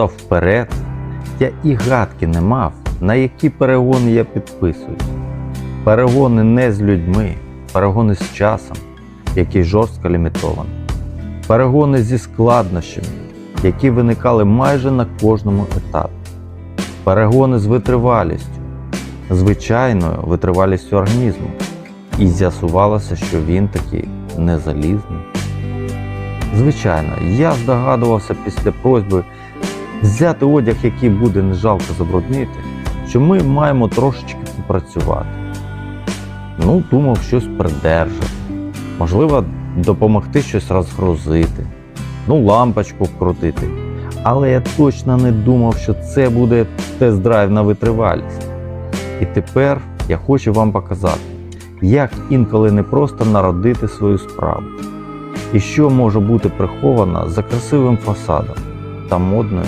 став вперед, я і гадки не мав, на які перегони я підписуюсь. Перегони не з людьми, перегони з часом, який жорстко лімітований. Перегони зі складнощами, які виникали майже на кожному етапі. Перегони з витривалістю, звичайною витривалістю організму. І з'ясувалося, що він такий не залізний. Звичайно, я здогадувався після просьби взяти одяг, який буде не жалко забруднити, що ми маємо трошечки попрацювати. Ну, думав щось придержати, можливо, допомогти щось розгрузити, ну, лампочку вкрутити. Але я точно не думав, що це буде тест-драйв на витривалість. І тепер я хочу вам показати, як інколи не просто народити свою справу, і що може бути приховано за красивим фасадом та модною